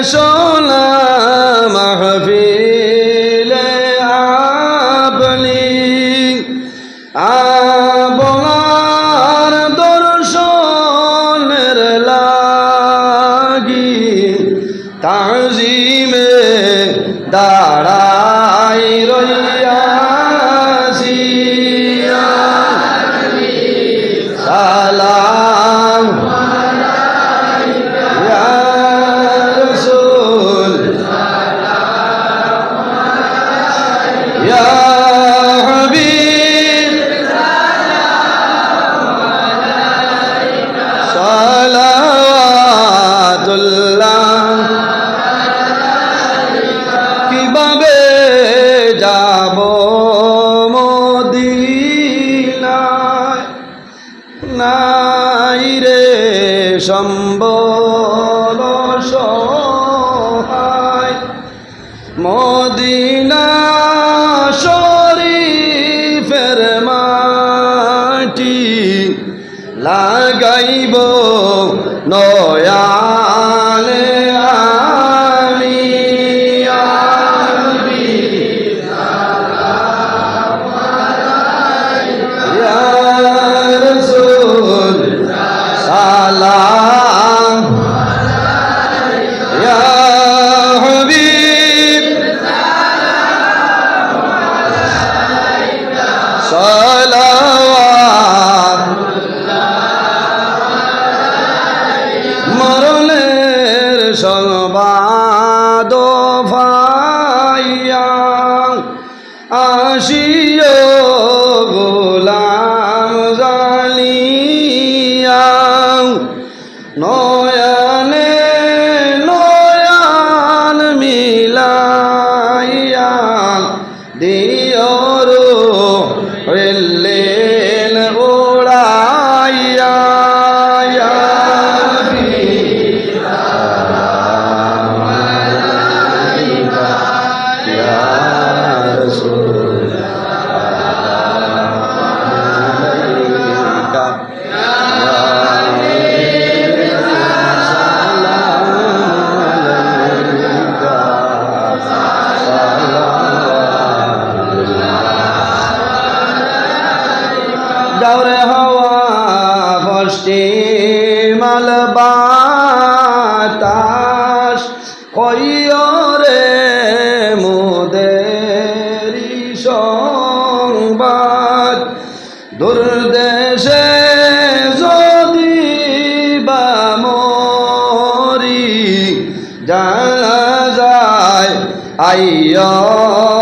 eso নাই রে সম্বল মদিনা শরীফের মাটি লাগাইব নয়ালে আসিও গোলাম। দুর্দেশে যদি বা মরি জানা যায় আইয়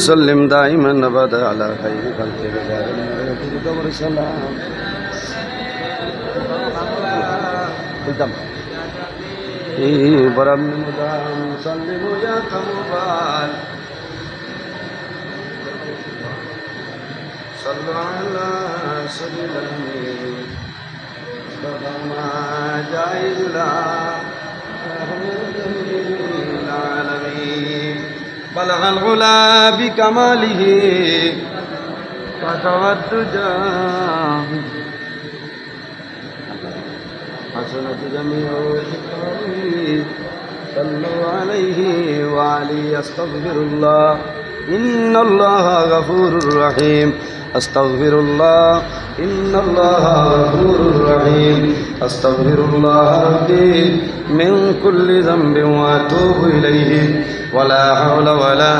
وسلم دائما ابدا على خير خلقك قبر سلام قدام إيه برم مدام سلم يا كمبال صلوا على سبيل الأمين ما جائز لا بلغ الغلا بكماله فتوى الدجى حسنة جميع ذكره صلوا عليه وعلي أستغفر الله. إن الله غفور رحيم. أستغفر الله. إن الله غفور رحيم. أستغفر الله ربي من كل ذنب وأتوب إليه. ولا حول ولا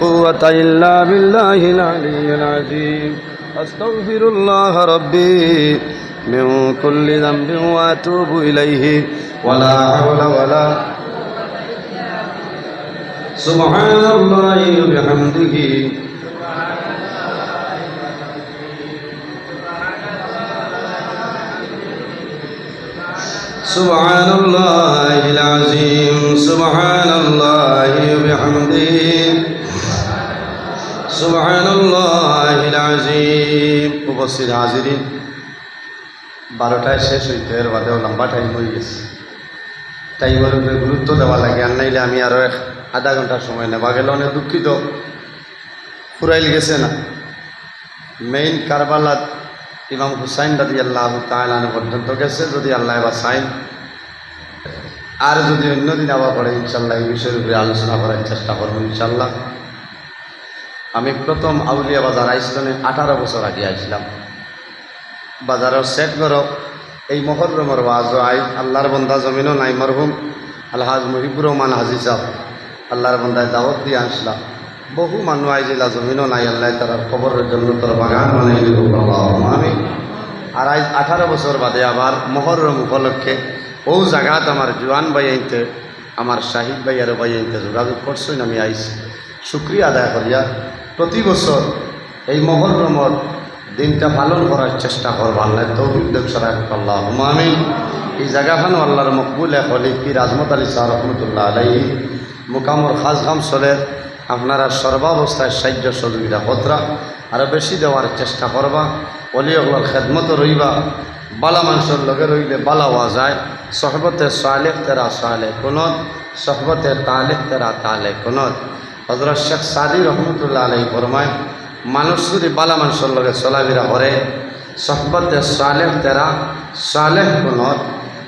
قوة إلا بالله العلي العظيم. أستغفر الله ربي من كل ذنب وأتوب إليه. ولا حول ولا سبحان الله وبحمده. سبحان الله العظيم. سبحان الله وبحمده سبحان الله العظيم উপস্থিত হাজিরিন বারোটায় শেষ হইতে এর বাদেও লম্বা টাইম হয়ে গেছে টাইমের উপরে গুরুত্ব দেওয়া লাগে আর নাইলে আমি আরও এক আধা ঘন্টার সময় নেবা গেলে অনেক দুঃখিত ফুরাইল গেছে না মেইন কারবালাত ইমাম হুসাইন রাদি আল্লাহ তালানো পর্যন্ত গেছে যদি আল্লাহ বা সাইন আর যদি অন্যদিন আবার পড়ে ইনশাল্লাহ এই বিষয়ের উপরে আলোচনা করার চেষ্টা করব, ইনশাল্লাহ। আমি প্রথম আউলিয়া বাজার আইসলনে আঠারো বছর আগে আইছিলাম বাজারের সেট করো এই মহরমর ওয়াজ আই আল্লাহর বন্দা জমিনও নাই মরহুম। আলহাজ মুহিবুর রহমান হাজি সাহ আল্লাহর বন্দায় দাওয়াত দিয়ে আসলাম। বহু মানুষ আইজিলা জমিনও নাই, আল্লাহ তার খবরের জন্য তোর বাগান দিব আমি আর আজ আঠারো বছর বাদে আবার মহরম উপলক্ষে ও জায়গাত আমার জোয়ান ভাই আমার শাহিদ ভাই আর ভাই যোগাযোগ করছেন আমি আইছি। শুক্রিয়া আদায় করিয়া প্রতি বছর এই মহরমর দিনটা পালন করার চেষ্টা করব। আল্লাহ তৌফিক দেব সারা আল্লাহ আমিন। এই জায়গাখানো আল্লাহর মকবুল এক হলি পি রাজমত আলী শাহ রহমতুল্লাহ আলাই মোকামর খাস খাম চলের আপনারা সর্বাবস্থায় সাহায্য সহযোগিতা হতরা আরও বেশি দেওয়ার চেষ্টা করবা। অলিয়গুলোর খেদমতো রইবা। বালা মানুষের লগে রইলে বালা হওয়া যায়। সহবতে সালেক তেরা সালে কোনত, সহবতে তালেক তেরা তালে কোনত। হজরত শেখ সাদি রহমতুল্লাহ আলাই ফরমায়, মানুষ যদি বালা মানুষের লগে চলাফেরা করে, সহবতে সালেহ তেরা সালেহ কোনত,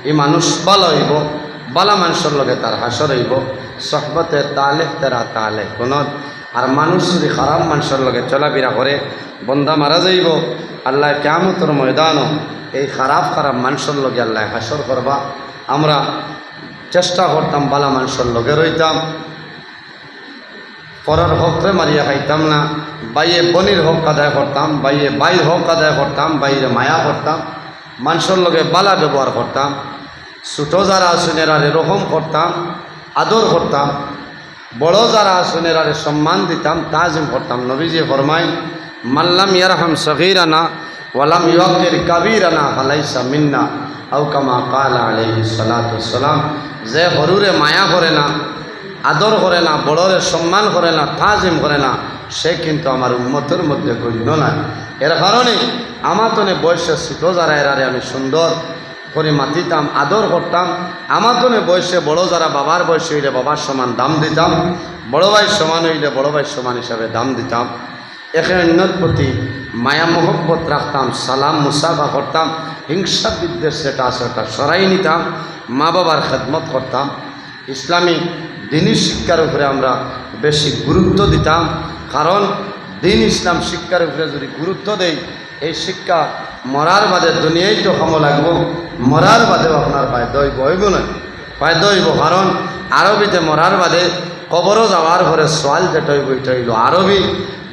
এই মানুষ বালা হইব, বালা মানুষের লগে তার হাসর হইব, সহবতে তালেহ তেরা তালে কোনত। আর মানুষ যদি খারাপ মানুষের লগে চলাফেরা করে, বন্দা মারা যাইব। আল্লাহ কেমতর ময়দানও এই খারাপ খারাপ মানুষের লগে আল্লাহ হাসর করবা। আমরা চেষ্টা করতাম বালা মানুষের লগে রইতাম। পরের হকরে মারিয়া খাইতাম না। বাইয়ে বনির হক আদায় করতাম, বাইয়ে বাইর হক আদায় করতাম, বাইরে মায়া করতাম, মানুষের লগে বালা ব্যবহার করতাম, ছোটো যারা এরার এরকম করতাম, আদর করতাম, বড় যারা এরারে সম্মান দিতাম, তাজিম করতাম। নবীজি ফরমাই মাল্লাম ইয়ারহাম সগিরানা ওয়ালাম ইয়কের কাবিরানা হালাইসা মিন্না আউ কামা কালা আলাইহি সালাম যে হরুরে মায়া করে না আদর করে না বড়রে সম্মান করে না তাজিম করে না সে কিন্তু আমার উন্মতের মধ্যে গণ্য না এর কারণে আমার তনে বয়সে ছোট যারা এরারে আমি সুন্দর করে মাতিতাম, আদর করতাম। আমার তনে বয়সে বড় যারা বাবার বয়সে হইলে বাবার সমান দাম দিতাম, বড় ভাই সমান হইলে বড় ভাই সমান হিসাবে দাম দিতাম। একে অন্যর প্রতি মায়া মহব্বত রাখতাম, সালাম মুসাফা করতাম, হিংসা বিদ্বেষ যেটা আছে ওটা সরাই নিতাম মা বাবার খেদমত করতাম। ইসলামী দিনী শিক্ষার উপরে আমরা বেশি গুরুত্ব দিতাম, কারণ দিন ইসলাম শিক্ষার উপরে যদি গুরুত্ব দেই, এই শিক্ষা মরার বাদে দুনিয়াই তো কম লাগবো, মরার বাদেও আপনার ফায়দা হইব হইব নয় ফায়দা হইব, কারণ আরবিতে মরার বাদে কবরও যাওয়ার পরে সোয়াল যেটা হইব, এটা হইল আরবি।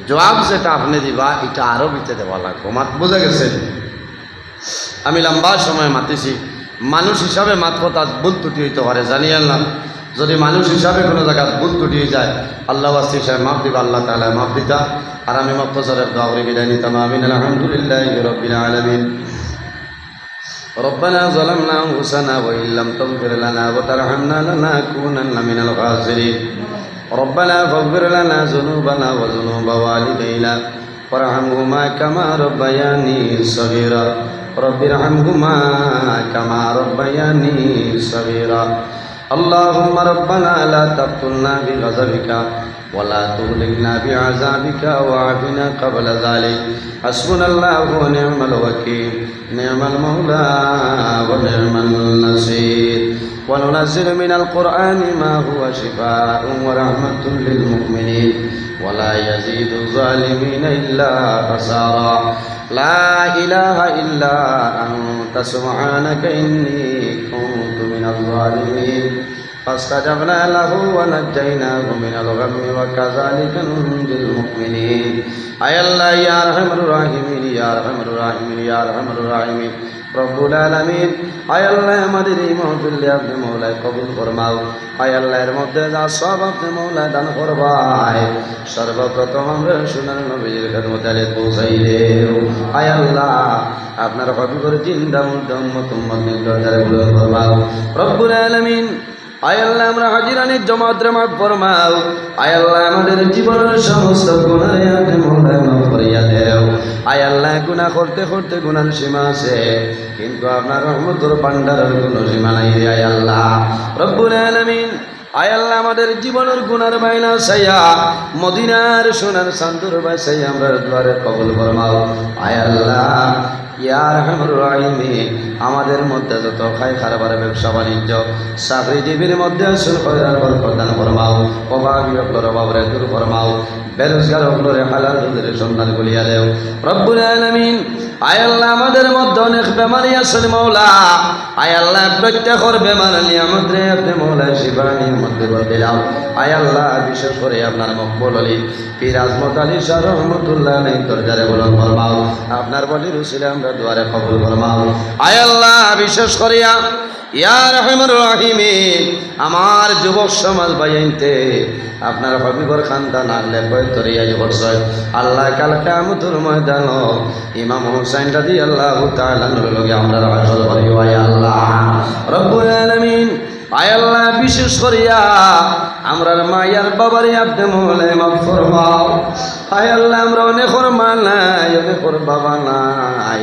জবাব যেটা আপনি দিবা এটা আরবিতে দেওয়া লাগবো মাত বোঝা গেছে আমি লম্বা সময় মাতিছি মানুষ হিসাবে মাত কথা ভুল ত্রুটি হইতে পারে জানি আল্লাহ যদি মানুষ হিসাবে কোনো জায়গায় ভুল ত্রুটি হয়ে যায় আল্লাহ আস্তি হিসাবে মাফ দিবা আল্লাহ তালা মাফ দিতা আর আমি মক্তসরের দোয়ারে বিদায় নিতাম আমিন আলহামদুলিল্লাহ রবিন আলমিন ربنا ظلمنا أنفسنا وإن لم تغفر لنا وترحمنا لنكونن من الخاسرين ربنا فاغفر لنا ذنوبنا وذنوب والدينا. وارحمهما كما ربياني صغيرا. رب ارحمهما كما ربياني صغيرا. اللهم ربنا لا تقتلنا بغضبك ولا تهلكنا بعذابك وعافنا قبل ذلك. حسبنا الله ونعم الوكيل. نعم المولى ونعم النصير. وننزل من القرآن ما هو شفاء ورحمة للمؤمنين. ولا يزيد الظالمين إلا خسارا. لا إله إلا أنت سبحانك إني كنت من الظالمين. فاستجبنا له ونجيناه من الغم وكذلك ننجي المؤمنين. أي الله يا أرحم الراحمين يا أرحم الراحمين يا أرحم الراحمين. রব্বুল আলমিন। আয় আল্লাহ, আমাদের এই মহফিল্লে আপনি কবুল ফরমাও। আয় আল্লাহর মধ্যে যা সব আপনি মৌলায় দান করবাই সর্বপ্রথম আমরা সোনার নবীর পৌঁছাইলে আল্লাহ, আপনার কবি করে চিন্তা মুদ্দা উম্মত উম্মত নির্দয় রব্বুল আলমিন আয় আমরা হাজিরানির জমাত মাফ ফরমাও। আয় আমাদের জীবনের সমস্ত গুণারে আপনি মোল্লায় মাফ করিয়া দেও। আয় আল্লাহ করতে করতে গুনার সীমা আছে, কিন্তু আপনার রহমতুর ভান্ডারের কোনো সীমা নাই রে আয় আল্লাহ রব্বুল আলামিন আয় আমাদের জীবনের গুনার বাইনা সাইয়া মদিনার সোনার সান্দুর বাসাই আমরা দুয়ারে কবল ফরমাও। আয় আল্লাহ ইয়ার আমাদের মধ্যে যত খাই খারাপ ব্যবসা বাণিজ্য চাকরিজীবীর মধ্যে প্রদান করমাও বরকদান ফরমাও অভাবী অগ্র অভাবরে দূর ফরমাও, বেরোজগার অগ্রে হালাল রুজের সন্ধান গুলিয়া দেও। রব্বুল আলামিন আয় আল্লাহ, আমাদের মধ্যে অনেক বেমারি আছেন মৌলা আয় আল্লাহ, প্রত্যেকর বেমার নিয়ে আমাদের আপনি মৌলা শিবা নিয়ামত দিলাম আয় আল্লাহ, বিশেষ করে আপনার মকবুল আলী পীর আজমত আলী রহমতুল্লাহ নেই দরজারে বলন ফরমাও। আপনার বলি রুসিলে আমরা দুয়ারে কবুল ফরমাও। আয় আল্লাহ, বিশেষ করিয়া আমার যুবক সমাজ বাইনতে আপনার হবিবর খানদান আল্লাহ তরিয়া বর্ষয় আল্লাহ কালকে আমতুর ময়দান ইমাম হুসাইন রাদি আল্লাহ লগে আমরা আল্লাহ, রব্বুল আয় আল্লাহ, বিশেষ করিয়া আমরার মায়ার বাবারে আপনি মনে মাফ ফরমাও। আয় আল্লাহ, আমরা অনেকর মা নাই অনেকর বাবা নাই।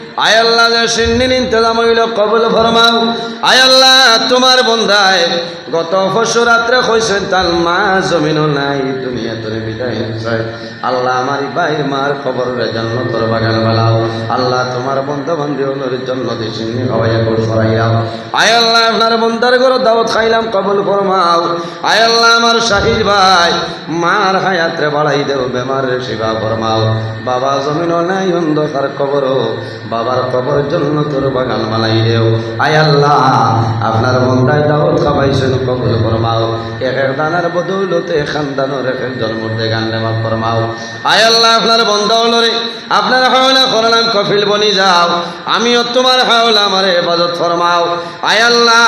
আয় আল্লাহ সিন্দিন ইন্তজাম হইল, কবল ফরমাও। আয় আল্লাহ, তোমার বন্ধায় গত তার মা, জমিনও নাই, দুনিয়া তোরে বিদায় আল্লাহ আমার ভাইয়ের মার খবর জন্য তোর বাগান বেলাও আল্লাহ তোমার বন্ধু বান্ধবের জন্য দেশিনী হওয়াই একবার সরাইয়াও। আয় আল্লাহ আপনার বন্ধার ঘর দাওয়াত খাইলাম কবল ফরমাও। আয় আল্লাহ আমার শাহিদ ভাই, মার হায়াত্রে বাড়াই দেও, বেমারের সেবা ফরমাও। বাবা জমিনও নাই, অন্ধকার কবরও। বাবার কবর জন্য তোর বাগান মালাই দেও। আয় আল্লাহ আপনার বন্ধায় দাওয়াত খাবাইছেন কবল ফরমাও। এক এক দানার বদৌলতে খানদানোর এক এক জন্মতে গান নেওয়া ফরমাও। আয় আল্লাহ, আপনার বন্ধ হলো রে। আপনার হাওলা করলাম, কফিল বনি যাও। আমিও তোমার হাওলা, আমার হেফাজত ফরমাও। আয় আল্লাহ,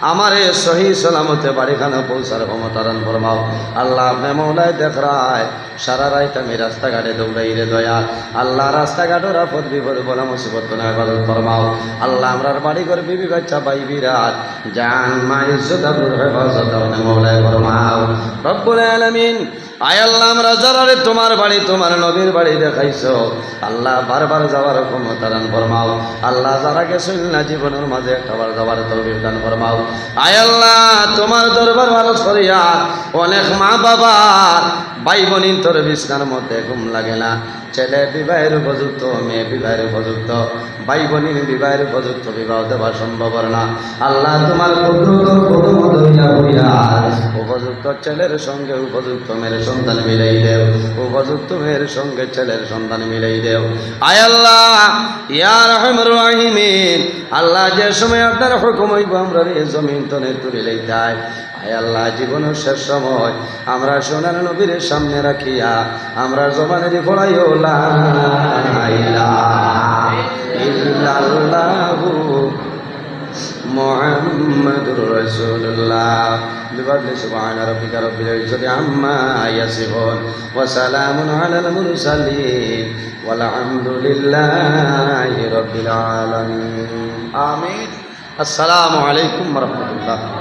আমারে সহি সালামতে বাড়িখানে পৌঁছার ক্ষমতারান ফরমাও। আল্লাহ, আপনি মৌলায় দেখ রায়, সারা রাইত আমি রাস্তাঘাটে দৌড়াই রে দয়া। আল্লাহ রাস্তাঘাটের আপদ বিপদ বলা মুসিবত না, হেফাজত ফরমাও। আল্লাহ আমরার বাড়ি করে বিবি, বাচ্চা পাই বিরাট। জান, মা, ইজ্জত হেফাজত মৌলায় ফরমাও। রব্বুল আলামিন আয় আল্লাহ, আমরা তোমার বাড়ি, তোমার নবীর বাড়ি দেখাইছ, আল্লাহ বারবার যাওয়ার ক্ষমতা দান ফরমাও। আল্লাহ যারা গেছিল না, জীবনের মাঝে একটাবার যাওয়ার তৌফিক দান ফরমাও। আয় আল্লাহ, তোমার দরবার ভালো সরিয়া অনেক মা বাবা ভাই বোনিন তোর বিছনার মধ্যে ঘুম লাগে না। ছেলে বিবাহের উপযুক্ত, মেয়ে বিবাহের উপযুক্ত, ভাই বোনির বিবাহের উপযুক্ত বিবাহ দেওয়া সম্ভব না। আল্লাহ তোমার উপযুক্ত ছেলের সঙ্গে উপযুক্ত মেয়ের সন্তান মিলাই দেও, উপযুক্ত মেয়ের সঙ্গে ছেলের সন্তান মিলাই দেও। আয় আল্লাহ, ইয়া রহমান, আল্লাহ যে সময় আপনার হুকুম হইব, আমরা জমিন তনে তুলে লইতাই। আয় আল্লাহ জীবনের শেষ সময় আমরা সোনার নবীর সামনে রাখিয়া আমরা জমানের পড়াইও লা ইলাহা ইল্লাল্লাহু محمد رسول الله بفضل سبحان ربك رب العزة عما يصفون وسلام على المرسلين والحمد لله رب العالمين آمين السلام عليكم ورحمة الله